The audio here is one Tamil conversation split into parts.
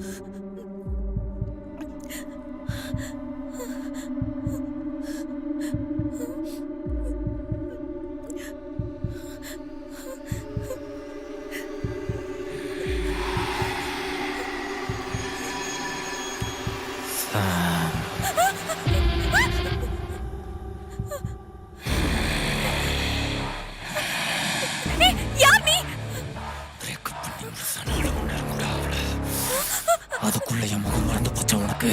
Huh? அதுக்குள்ள என் முகம் மறந்து போச்சா உனக்கு?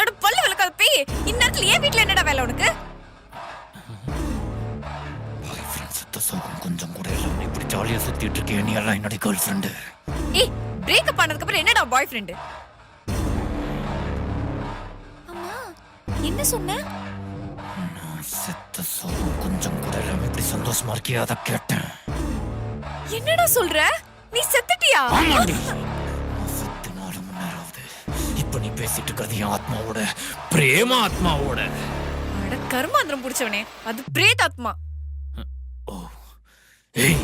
அட பல்லு விளக்காத பேய் இந்நேரத்துல ஏன் வீட்ல என்னடா வேலை உனக்கு? பாய் ஃப்ரெண்ட் சுத்த சோகம் கொஞ்சம் கூட இல்லாம இப்படி ஜாலியா சுத்திட்டு இருக்கேன் நீ எல்லாம் என்னுடைய கேர்ள் ஃப்ரெண்டு ஏய் பிரேக்கப் பண்ணதுக்கு அப்புறம் என்னடா பாய் ஃப்ரெண்ட் அம்மா என்ன சொன்ன? நான் செத்த சோகம் கொஞ்சம் கூட இல்லாம இப்படி சந்தோஷமா இருக்கியா? அதை கேட்டேன். என்னடா சொல்ற? நீ செத்துட்டியா? இப்ப நீ பேசிட்டு இருக்கிறது என் ஆத்மாவோட பிரேம ஆத்மாவோட அட கர்மாந்திரம் புடிச்சவனே அது பிரேதாத்மா. ஓ ஏய்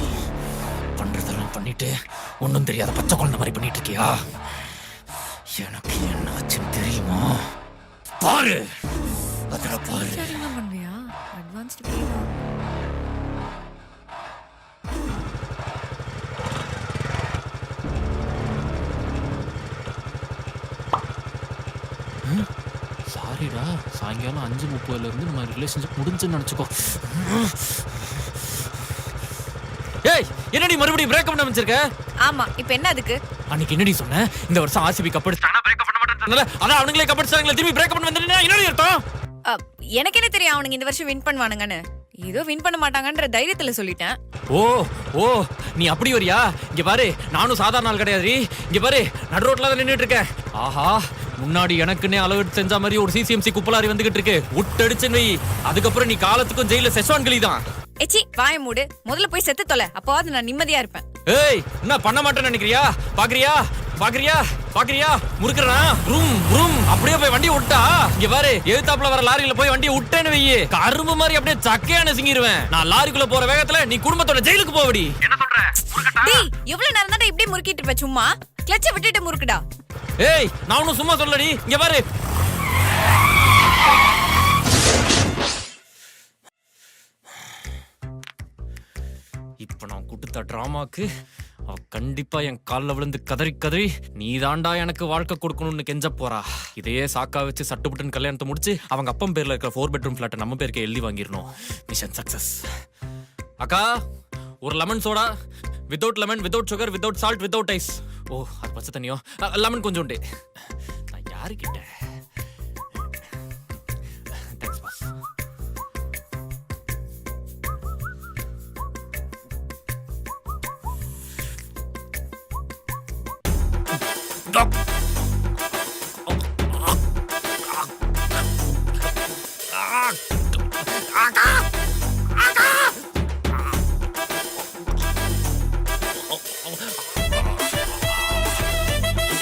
பண்றதெல்லாம் பண்ணிட்டு ஒண்ணும் தெரியாத பச்சை குழந்தை மாதிரி பண்ணிட்டு இருக்கியா? எனக்கு என்ன ஆச்சுன்னு தெரியுமா? பாரு அதுல பாரு. அட்வான்ஸ்டு சாரிடா சாயங்காலம் அஞ்சு முப்பதுல இருந்து நம்ம ரிலேஷன்ஷிப் முடிஞ்சுன்னு நினச்சிக்கோ. ஏய் என்னடி மறுபடியும் பிரேக்கப் பண்ண வச்சிருக்க ஆமா இப்போ என்ன அதுக்கு? அன்னைக்கு என்னடி சொன்ன? இந்த வருஷம் ஆர்சிபி கப் அடிச்சாங்க பிரேக்கப் பண்ண மாட்டேன்னு சொன்னல? அதான் அவங்களே கப் அடிச்சாங்களே திரும்பி பிரேக்கப் பண்ண வந்தா என்னடி அர்த்தம்? எனக்கு என்ன தெரியும் அவனுங்க இந்த வருஷம் வின் பண்ணுவானுங்கன்னு. ஏதோ வின் பண்ண மாட்டாங்கன்ற தைரியத்துல சொல்லிட்டேன். ஓ ஓ நீ அப்படி வரியா? இங்க பாரு நானும் சாதாரண ஆள் கிடையாது இங்க பாரு நடு ரோட்ல தான் நின்னுட்டு இருக்கேன். ஆஹா முன்னாடி எனக்குன்னே அளவு எடுத்து செஞ்ச மாதிரி ஒரு சிசிஎம்சி குப்பலாரி வந்துகிட்டு இருக்கு. விட்டடிச்சுன்னு வை. அதுக்கப்புறம் நீ காலத்துக்கும் ஜெயில செஸ்வான் கிளி தான். எச்சி வாய மூடு. முதல்ல போய் செத்து தொலை. அப்போவாது நான் நிம்மதியா இருப்பேன். ஏய் என்ன பண்ண மாட்டேன்னு நினைக்கிறியா? பாக்குறியா? பாக்குறியா? பாக்குறியா? முறுக்குறா ரூம் ரூம் அப்படியே போய் வண்டியை விட்டா? இங்க பாரு எதிர்த்தாப்புல வர லாரியில போய் வண்டியை விட்டேன்னு வெய்யி கரும்பு மாதிரி அப்படியே சக்கையான சிங்கிருவேன் நான் லாரிக்குள்ள போற வேகத்துல நீ குடும்பத்தோட ஜெயிலுக்கு போவடி. என்ன சொல்ற? டேய் எவ்வளவு நேரம் தான் இப்படி முறுக்கிட்டு இருப்ப? சும்மா? கிளச்ச விட்டுட்டு முறுக்குடா. ஏய் நான் ஒன்றும் சும்மா சொல்லடி இங்க பாரு. இப்ப நான் கொடுத்த டிராமாக்கு அவ கண்டிப்பா என் கால்ல விழுந்து கதறி கதறி நீ தாண்டா எனக்கு வாழ்க்கை கொடுக்கணும்னு கெஞ்ச போறா. இதையே சாக்கா வச்சு சட்டுப்புட்டுன்னு கல்யாணத்தை முடிச்சு அவங்க அப்பன் பேர்ல இருக்கிற ஃபோர் பெட்ரூம் ஃபிளாட்டை நம்ம பேருக்கு எழுதி வாங்கிடணும். மிஷன் சக்சஸ் அக்கா ஒரு lemon soda without lemon without sugar without salt without ice ஓ அது பச்சை தண்ணியோ? லெமன் கொஞ்சம் உண்டு நான் யாருக்கிட்ட தேங்க்ஸ் டாக்டர்